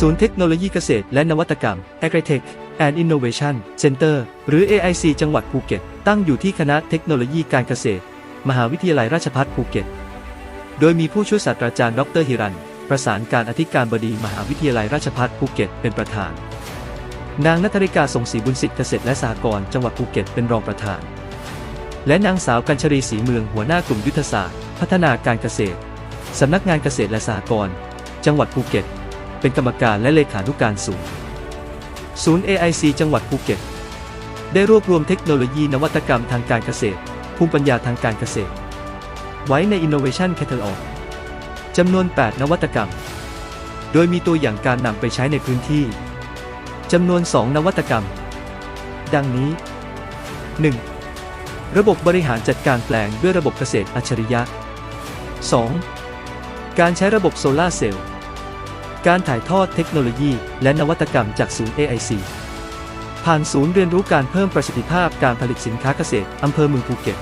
ศูนย์เทคโนโลยีเกษตรและนวัตกรรม Agritech and Innovation Center หรือ AIC จังหวัดภูเก็ต ตั้งอยู่ที่คณะเทคโนโลยีการเกษตร มหาวิทยาลัยราชภัฏภูเก็ต โดยมีผู้ช่วยศาสตราจารย์ดรฮิรัน ประสานการอธิการบดีมหาวิทยาลัยราชภัฏภูเก็ต เป็นประธาน นางนัทริกาทรงศรีบุญสิทธิ์เกษตรและสหกรณ์จังหวัดภูเก็ตเป็นรองประธาน และนางสาวกัญชรีศรีเมืองหัวหน้ากลุ่มยุทธศาสตร์ พัฒนาการเกษตรสำนักงานเกษตรและสหกรณ์จังหวัดภูเก็ต เป็นกรรมการและเลขานุการศูนย์ศูนย์ AIC จังหวัดภูเก็ต ได้รวบรวมเทคโนโลยีนวัตกรรมทางการเกษตร ภูมิปัญญาทางการเกษตร ไว้ใน Innovation Catalog จำนวน 8 นวัตกรรม โดยมีตัวอย่างการนำไปใช้ในพื้นที่ จำนวน 2 นวัตกรรม ดังนี้ 1. ระบบบริหารจัดการแปลงด้วยระบบเกษตรอัจฉริยะ 2. การใช้ระบบโซลาเซลล์ การถ่ายทอดเทคโนโลยี และนวัตกรรมจากศูนย์ AIC ผ่านศูนย์เรียนรู้การเพิ่มประสิทธิภาพการผลิตสินค้าเกษตรอำเภอเมืองภูเก็ต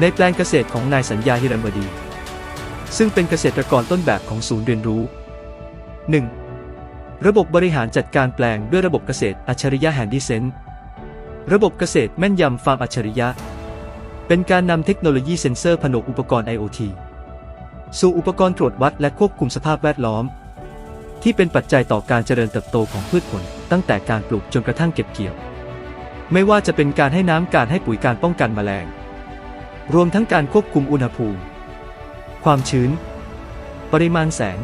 ในแปลงเกษตรของนายสัญญาฮิรันวดี ซึ่งเป็นเกษตรกรต้นแบบของศูนย์เรียนรู้ 1. ระบบบริหารจัดการแปลงด้วยระบบเกษตรอัจฉริยะแฮนดี้เซนระบบเกษตรแม่นยำฟาร์มอัจฉริยะ เป็นการนำเทคโนโลยีเซ็นเซอร์ผนวกอุปกรณ์ IoT สู่อุปกรณ์ตรวจวัดและควบคุมสภาพแวดล้อม ที่เป็นปัจจัยต่อการเจริญเติบโตของพืชผล ตั้งแต่การปลูกจนกระทั่งเก็บเกี่ยว ไม่ว่าจะเป็นการให้น้ำการให้ปุ๋ยการป้องกันแมลง รวมทั้งการควบคุมอุณหภูมิ ความชื้น ปริมาณแสง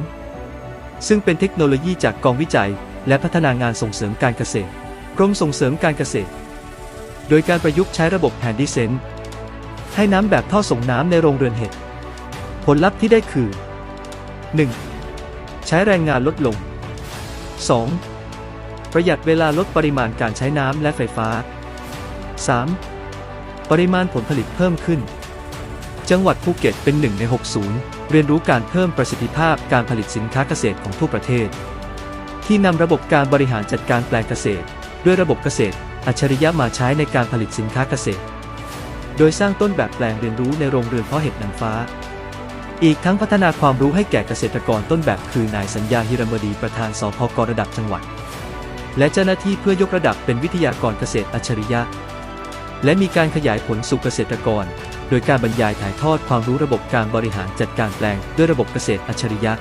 ซึ่งเป็นเทคโนโลยีจากกองวิจัย และพัฒนางานส่งเสริมการเกษตรกรมส่งเสริมการเกษตร โดยการประยุกต์ใช้ระบบแฮนดี้เซนให้น้ำแบบท่อส่งน้ำในโรงเรือนเห็ด ผลลัพธ์ที่ได้คือ 1. ใช้แรงงานลดลง 2. ประหยัดเวลาลดปริมาณการใช้น้ำและไฟฟ้า 3. ปริมาณผลผลิตเพิ่มขึ้น จังหวัดภูเก็ตเป็นหนึ่งใน6ศูนย์เรียนรู้การเพิ่มประสิทธิภาพการผลิตสินค้าเกษตรของทั่วประเทศ ที่นำระบบการบริหารจัดการแปลงเกษตร ด้วยระบบเกษตร อัจฉริยะมาใช้ในการผลิตสินค้าเกษตร โดยสร้างต้นแบบแปลงเรียนรู้ในโรงเรือนเพาะเห็ดนางฟ้า อีกทั้งพัฒนาความรู้ให้แก่เกษตรกรต้นแบบคือนายสัญญาฮิรัมดีประธานสพกระดับจังหวัด และเจ้าหน้าที่เพื่อยกระดับเป็นวิทยากรเกษตรอัจฉริยะ และมีการขยายผลสู่เกษตรกร โดยการบรรยายถ่ายทอดความรู้ระบบการบริหารจัดการแปลงด้วยระบบเกษตรอัจฉริยะ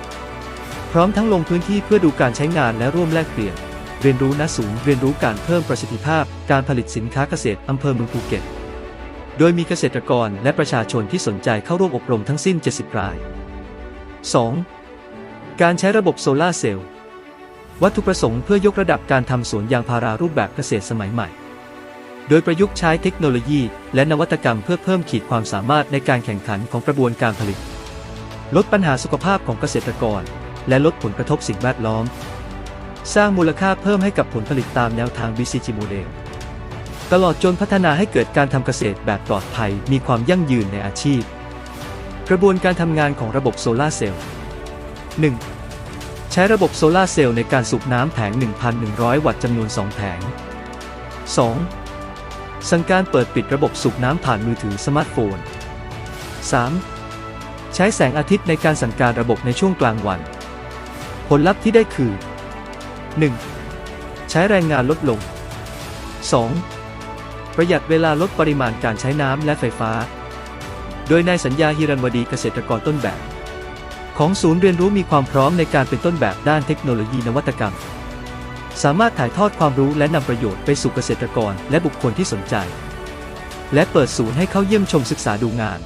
พร้อมทั้งลงพื้นที่เพื่อดูการใช้งานและร่วมแลกเปลี่ยน เรียนรู้ณศูนย์เรียนรู้การเพิ่มประสิทธิภาพ การผลิตสินค้าเกษตรอำเภอเมืองภูเก็ต โดยมีเกษตรกรและประชาชนที่สนใจเข้าร่วมอบรมทั้งสิ้น 70 ราย 2. การใช้ระบบโซลาร์เซลล์ วัตถุประสงค์เพื่อยกระดับการทำสวนยางพารารูปแบบเกษตรสมัยใหม่ โดยประยุกต์ใช้เทคโนโลยี และนวัตกรรมเพื่อเพิ่มขีดความสามารถในการแข่งขันของกระบวนการผลิต ลดปัญหาสุขภาพของเกษตรกร และลดผลกระทบสิ่งแวดล้อม สร้างมูลค่าเพิ่มให้กับผลผลิตตามแนวทาง BCG Model ตลอดจนพัฒนาให้เกิดการทำเกษตรแบบปลอดภัย มีความยั่งยืนในอาชีพ กระบวนการทำงานของระบบโซลาร์เซลล์ 1. ใช้ระบบโซลาร์เซลล์ในการสูบน้ำแผง 1,100 วัตต์จำนวน 2 แผง 2. สั่งการเปิดปิดระบบสูบน้ำผ่านมือถือสมาร์ทโฟน 3. ใช้แสงอาทิตย์ในการสั่งการระบบในช่วงกลางวัน ผลลัพธ์ที่ได้คือ 1. ใช้แรงงานลดลง 2. ประหยัดเวลาลดปริมาณการใช้น้ำและไฟฟ้า โดยนายสัญญาฮิรันวดีเกษตรกรต้นแบบ ของศูนย์เรียนรู้มีความพร้อมในการเป็นต้นแบบด้านเทคโนโลยีนวัตกรรม สามารถถ่ายทอดความรู้และนำประโยชน์ไปสู่เกษตรกรและบุคคลที่สนใจ และเปิดศูนย์ให้เข้าเยี่ยมชมศึกษาดูงาน